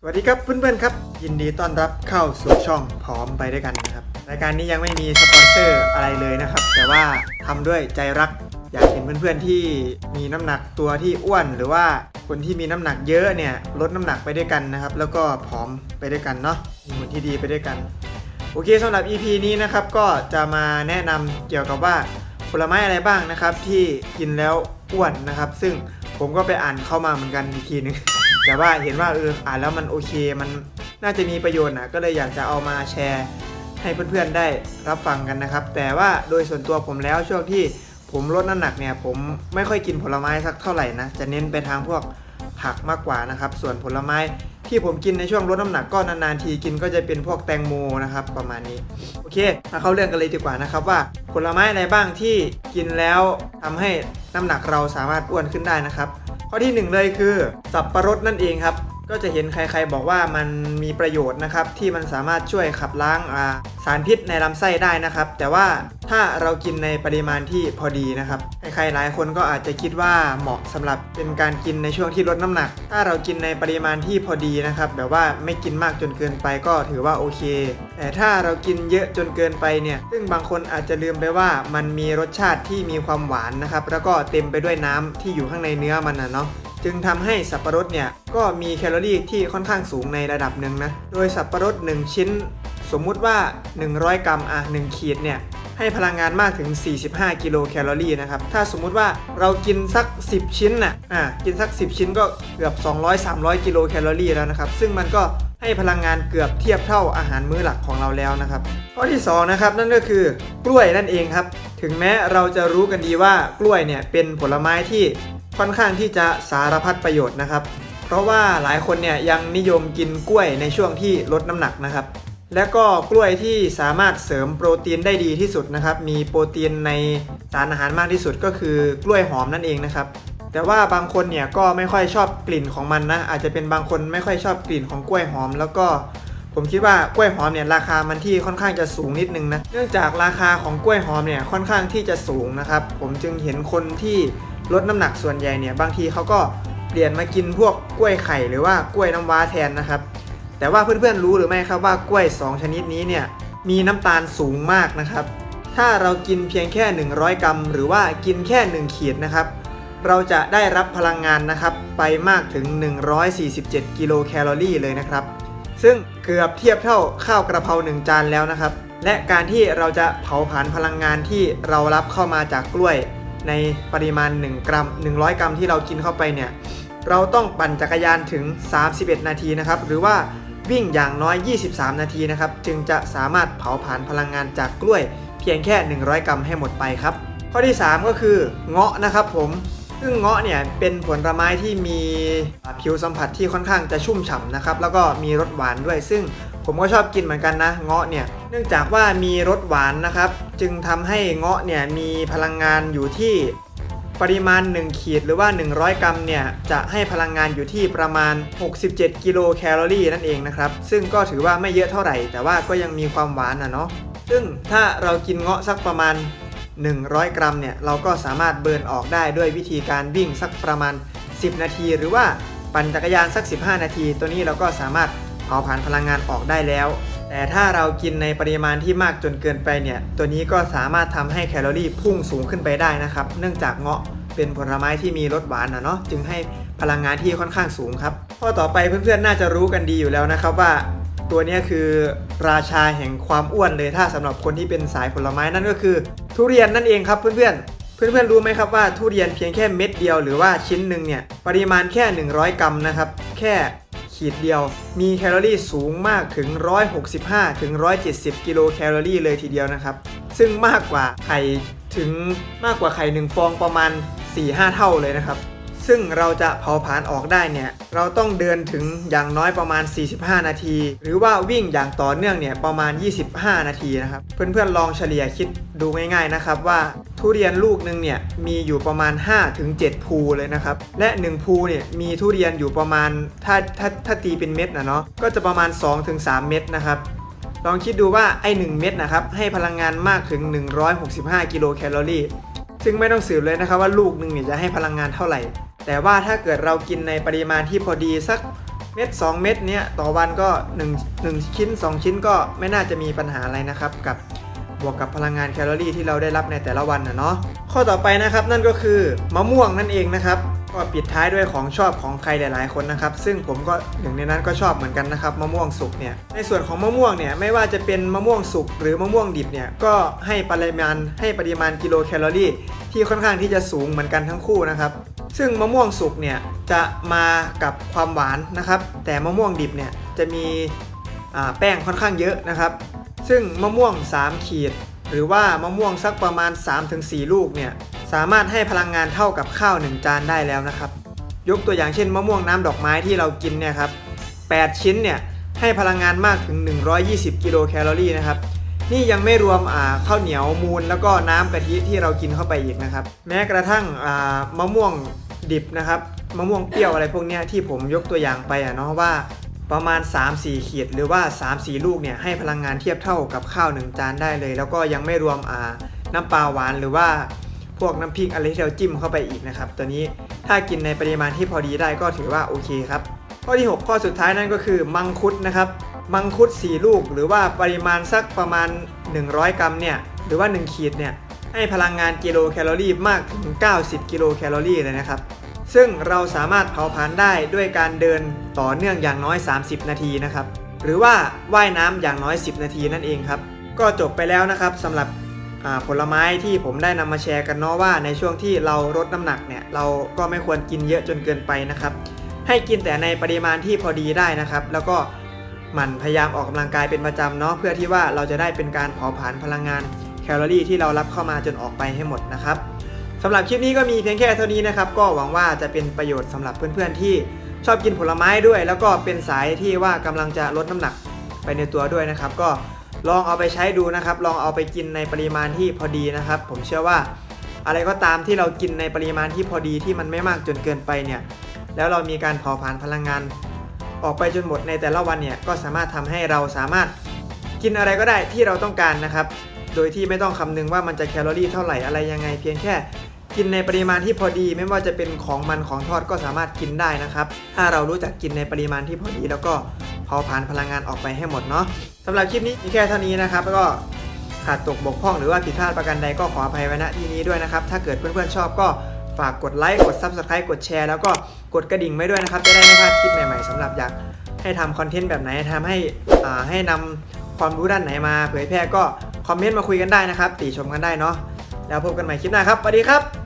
สวัสดีครับเพื่อนๆครับ ยินดีต้อนรับเข้าสู่ช่องพร้อมไปด้วยกันนะครับรายการนี้ยังไม่มีสปอนเซอร์อะไรเลยนะครับ แต่ว่าทำด้วยใจรัก อยากเห็นเพื่อนๆที่มีน้ำหนักตัวที่อ้วน หรือว่าคนที่มีน้ำหนักเยอะเนี่ยลดน้ำหนักไปด้วยกันนะครับ แล้วก็ผอมไปด้วยกันเนาะมีหุ่นที่ดีไปด้วยกัน โอเคสำหรับ EP นี้นะครับก็จะมาแนะนำเกี่ยวกับว่าผลไม้อะไรบ้างนะครับที่กินแล้วอ้วนนะครับ ซึ่งผมก็ไปอ่านเข้ามาเหมือนกันอีกทีนึง แต่ว่าเห็นว่าเอออ่านแล้วมันโอเคมันน่าจะมีประโยชน์นะก็เลยอยากจะเอามาแชร์ให้เพื่อนๆได้รับฟังกันนะครับ แต่ว่าโดยส่วนตัวผมแล้วช่วงที่ผมลดน้ำหนักเนี่ยผมไม่ค่อยกินผลไม้สักเท่าไหร่นะจะเน้นไปทางพวกผักมากกว่านะครับ ส่วนผลไม้ที่ผมกินในช่วงลดน้ำหนักก็นานๆทีกินก็จะเป็นพวกแตงโมนะครับประมาณนี้โอเคมาเข้าเรื่องกันเลยดีกว่านะครับว่าผลไม้อะไรบ้างที่กินแล้วทำให้น้ำหนักเราสามารถอ้วนขึ้นได้นะครับ ข้อที่หนึ่งเลยคือสับปะรดนั่นเองครับ ก็จะเห็นใครๆบอกว่ามันมีประโยชน์นะครับ ที่มันสามารถช่วยขับล้างาสารพิษในลำไส้ได้นะครับ แต่ว่าถ้าเรากินในปริมาณที่พอดีนะครับใครๆหลายคนก็อาจจะคิดว่าเหมาะสำหรับเป็นการกินในช่วงที่ลดน้ำหนัก ถ้าเรากินในปริมาณที่พอดีนะครับแบบว่าไม่กินมากจนเกินไปก็ถือว่าโอเค แต่ถ้าเรากินเยอะจนเกินไปเนี่ยซึ่งบางคนอาจจะลืมไปว่ามันมีรสชาติที่มีความหวานนะครับแล้วก็เต็มไปด้วยน้ำที่อยู่ข้างในเนื้อมันนะเนาะ จึงทำให้สับปะรดเนี่ยก็มีแคลอรี่ที่ค่อนข้างสูงในระดับหนึ่งนะ โดยสับปะรด 1 ชิ้น สมมุติว่า 100 กรัมอะ1ขีดเนี่ยให้พลังงานมากถึง 45 กิโลแคลอรี่นะครับ ถ้าสมมุติว่าเรากินสัก 10 ชิ้นน่ะ อะกินสัก 10 ชิ้นก็เกือบ 200-300 กิโลแคลอรี่แล้วนะครับ ซึ่งมันก็ให้พลังงานเกือบเทียบเท่าอาหารมื้อหลักของเราแล้วนะครับ ข้อที่สองนะครับนั่นก็คือกล้วยนั่นเองครับ ถึงแม้เราจะรู้กันดีว่ากล้วยเนี่ยเป็นผลไม้ที่ ค่อนข้างที่จะสารพัดประโยชน์นะครับ เพราะว่าหลายคนเนี่ยยังนิยมกินกล้วยในช่วงที่ลดน้ำหนักนะครับ และก็กล้วยที่สามารถเสริมโปรตีนได้ดีที่สุดนะครับ มีโปรตีนในสารอาหารมากที่สุดก็คือกล้วยหอมนั่นเองนะครับ แต่ว่าบางคนเนี่ยก็ไม่ค่อยชอบกลิ่นของมันนะ อาจจะเป็นบางคนไม่ค่อยชอบกลิ่นของกล้วยหอม แล้วก็ผมคิดว่ากล้วยหอมเนี่ยราคามันที่ค่อนข้างจะสูงนิดนึงนะ เนื่องจากราคาของกล้วยหอมเนี่ยค่อนข้างที่จะสูงนะครับ ผมจึงเห็นคนที่ ลดน้ำหนักส่วนใหญ่เนี่ยบางทีเขาก็เปลี่ยนมากินพวกกล้วยไข่หรือว่ากล้วยน้ำว้าแทนนะครับ แต่ว่าเพื่อนๆรู้หรือไม่ครับว่ากล้วย 2 ชนิดนี้เนี่ยมีน้ำตาลสูงมากนะครับ ถ้าเรากินเพียงแค่ 100 กรัม หรือว่ากินแค่ 1 ขีดนะครับ เราจะได้รับพลังงานนะครับไปมากถึง 147 กิโลแคลอรี่เลยนะครับ ซึ่งเกือบเทียบเท่าข้าวกระเพรา1จานแล้วนะครับ และการที่เราจะเผาผลาญพลังงานที่เรารับเข้ามาจากกล้วย ในปริมาณ 1 กรัม 100 กรัมที่เรากินเข้าไปเนี่ยเราต้องปั่นจักรยานถึง 31 นาทีนะครับหรือว่าวิ่งอย่างน้อย 23 นาทีนะครับจึงจะสามารถเผาผลาญพลังงานจากกล้วย เพียงแค่ 100 กรัมให้หมดไปครับข้อที่ 3 ก็คือเงาะนะครับผม ซึ่งเงาะเนี่ยเป็นผลไม้ที่มีผิวสัมผัสที่ค่อนข้างจะชุ่มฉ่ำนะครับแล้วก็มีรสหวานด้วย ซึ่งผมก็ชอบกินเหมือนกันนะเงาะเนี่ยเนื่องจากว่ามีรสหวานนะครับ จึงทำให้เงาะเนี่ยมีพลังงานอยู่ที่ปริมาณ 1 ขีดหรือว่า 100 กรัมเนี่ยจะให้พลังงานอยู่ที่ประมาณ 67 กิโลแคลอรี่นั่นเองนะครับซึ่งก็ถือว่าไม่เยอะเท่าไหร่ แต่ว่าก็ยังมีความหวานนะเนาะซึ่งถ้าเรากินเงาะสักประมาณ 100 กรัมเนี่ยเราก็สามารถเบิร์นออกได้ด้วยวิธีการวิ่งสักประมาณ 10 นาที หรือว่าปั่นจักรยานสัก 15 นาที ตัวนี้เราก็สามารถเผาผลาญพลังงานออกได้แล้ว แต่ถ้าเรากินในปริมาณที่มากจนเกินไปเนี่ยตัวนี้ก็สามารถทำให้แคลอรี่พุ่งสูงขึ้นไปได้นะครับ เนื่องจากเงาะเป็นผลไม้ที่มีรสหวานนะเนาะจึงให้พลังงานที่ค่อนข้างสูงครับข้อต่อไปเพื่อนๆน่าจะรู้กันดีอยู่แล้วนะครับว่า ตัวนี้คือราชาแห่งความอ้วนเลยถ้าสำหรับคนที่เป็นสายผลไม้นั่นก็คือ ทุเรียนนั่นเองครับเพื่อนๆเพื่อนๆรู้ไหมครับว่าทุเรียนเพียงแค่เม็ดเดียวหรือว่าชิ้นหนึ่งเนี่ยปริมาณแค่ 100 กรัมนะครับแค่ขีดเดียว มีแคลอรี่สูงมากถึง 165ถึง170 กิโลแคลอรี่เลยทีเดียวนะครับ ซึ่งมากกว่าไข่ถึงมากกว่าไข่หนึ่งฟองประมาณ 4-5 เท่าเลยนะครับ ซึ่งเราจะเผาผลาญออกได้เนี่ย เราต้องเดินถึงอย่างน้อยประมาณ 45 นาที หรือว่าวิ่งอย่างต่อเนื่องเนี่ยประมาณ 25 นาทีนะครับ เพื่อนๆลองเฉลี่ยคิดดูง่ายๆนะครับว่าทุเรียนลูกหนึ่งเนี่ยมีอยู่ประมาณ 5-7 ภูเลยนะครับ และ 1 ภูเนี่ยมีทุเรียนอยู่ประมาณถ้าถ้าถ้าตีเป็นเม็ดนะเนาะก็จะประมาณ 2-3 เม็ดนะครับลองคิดดูว่าไอ้ 1 เม็ดนะครับให้พลังงานมากถึง 165 กิโลแคลอรี่ซึ่งไม่ต้องสืบเลยนะครับว่าลูกหนึ่งเนี่ยจะให้พลังงานเท่าไหร่ แต่ว่าถ้าเกิดเรากินในปริมาณที่พอดีสักเม็ด2 เม็ดเนี้ยต่อวันก็1 1ชิ้น 2 ชิ้นก็ไม่น่าจะมีปัญหาอะไรนะครับ กับบวกกับพลังงานแคลอรี่ที่เราได้รับในแต่ละวันนะเนาะข้อต่อไปนะครับนั่นก็คือมะม่วงนั่นเองนะครับก็ปิดท้ายด้วยของชอบของใครหลาย ๆ คนนะครับ ซึ่งผมก็หนึ่งในนั้นก็ชอบเหมือนกันนะครับมะม่วงสุกเนี่ยในส่วนของมะม่วงเนี่ยไม่ว่าจะเป็นมะม่วงสุกหรือมะม่วงดิบเนี่ยก็ให้ปริมาณให้ปริมาณกิโลแคลอรี่ที่ค่อนข้างที่จะสูงเหมือนกันทั้งคู่นะครับ ซึ่งมะม่วงสุกเนี่ยจะมากับความหวานนะครับ แต่มะม่วงดิบเนี่ยจะมีแป้งค่อนข้างเยอะนะครับ ซึ่งมะม่วง 3 ขีด หรือว่ามะม่วงสักประมาณ 3-4 ลูกเนี่ยสามารถให้พลังงานเท่ากับข้าว 1 จานได้แล้วนะครับ ยกตัวอย่างเช่น มะม่วงน้ำดอกไม้ที่เรากินเนี่ยครับ8ชิ้นเนี่ยให้พลังงานมากถึง 120 กิโลแคลอรี่นะครับ นี่ยังไม่รวมข้าวเหนียวมูลแล้วก็น้ำกะทิที่เรากินเข้าไปอีกนะครับ แม้กระทั่งมะม่วงดิบนะครับมะม่วงเปรี้ยวอะไรพวกนี้ที่ผมยกตัวอย่างไปอะเนาะว่าประมาณ 3-4 ขีดหรือว่า 3-4 ลูกเนี่ยให้พลังงานเทียบเท่ากับข้าว 1 จานได้เลย แล้วก็ยังไม่รวมอ่าน้ำปลาหวานหรือว่าพวกน้ำพริกอะไรที่เราจิ้มเข้าไปอีกนะครับตัวนี้ถ้ากินในปริมาณที่พอดีได้ก็ถือว่าโอเคครับข้อที่ 6 ข้อสุดท้ายนั่นก็คือมังคุดนะครับ มังคุด 4 ลูก หรือว่าปริมาณสักประมาณ 100 กรัมเนี่ยหรือว่า 1 ขีดเนี่ยให้พลังงานกิโลแคลอรี่มากถึง 90 กิโลแคลอรี่เลยนะครับ ซึ่งเราสามารถเผาผลาญได้ด้วยการเดินต่อเนื่องอย่างน้อย 30 นาทีนะครับ หรือว่าว่ายน้ำอย่างน้อย 10 นาทีนั่นเองครับ ก็จบไปแล้วนะครับสำหรับผลไม้ที่ผมได้นำมาแชร์กันเนาะว่าในช่วงที่เราลดน้ำหนักเนี่ยเราก็ไม่ควรกินเยอะจนเกินไปนะครับ ให้กินแต่ในปริมาณที่พอดีได้นะครับ แล้วก็ มั่นพยายามออกกำลังกายเป็นประจำเนาะเพื่อที่ว่าเราจะได้เป็นการเผาผลาญพลังงานแคลอรี่ที่เรารับเข้ามาจนออกไปให้หมดนะครับสำหรับคลิปนี้ก็มีเพียงแค่เท่านี้นะครับ ก็หวังว่าจะเป็นประโยชน์สำหรับเพื่อนๆที่ชอบกินผลไม้ด้วย แล้วก็เป็นสายที่ว่ากำลังจะลดน้ำหนักไปในตัวด้วยนะครับ ก็ลองเอาไปใช้ดูนะครับ ลองเอาไปกินในปริมาณที่พอดีนะครับ ผมเชื่อว่าอะไรก็ตามที่เรากินในปริมาณที่พอดีที่มันไม่มากจนเกินไปเนี่ย แล้วเรามีการเผาผลาญพลังงาน ออกไปจนหมดในแต่ละวันเนี่ยก็สามารถทำให้เราสามารถกินอะไรก็ได้ที่เราต้องการนะครับ โดยที่ไม่ต้องคำนึงว่ามันจะแคลอรี่เท่าไหร่อะไรยังไงเพียงแค่กินในปริมาณที่พอดี ไม่ว่าจะเป็นของมันของทอดก็สามารถกินได้นะครับ ถ้าเรารู้จักกินในปริมาณที่พอดี แล้วก็เผาผลาญพลังงานออกไปให้หมดเนาะสำหรับคลิปนี้มีแค่เท่านี้นะครับ แล้วก็ขาดตกบกพร่องหรือว่าผิดพลาดประการใดก็ขออภัยไว้ณที่นี้ด้วยนะครับ ถ้าเกิดเพื่อนๆชอบก็ ฝากกดไลค์กด Subscribe กดแชร์แล้วก็กดกระดิ่งไว้ด้วยนะครับ จะได้ไม่พลาดคลิปใหม่ๆสำหรับอยากให้ทำคอนเทนต์แบบไหนทำให้อ่าให้นำความรู้ด้านไหนมาเผยแพร่ก็คอมเมนต์มาคุยกันได้นะครับ ติชมกันได้เนาะแล้วพบกันใหม่คลิปหน้าครับสวัสดีครับ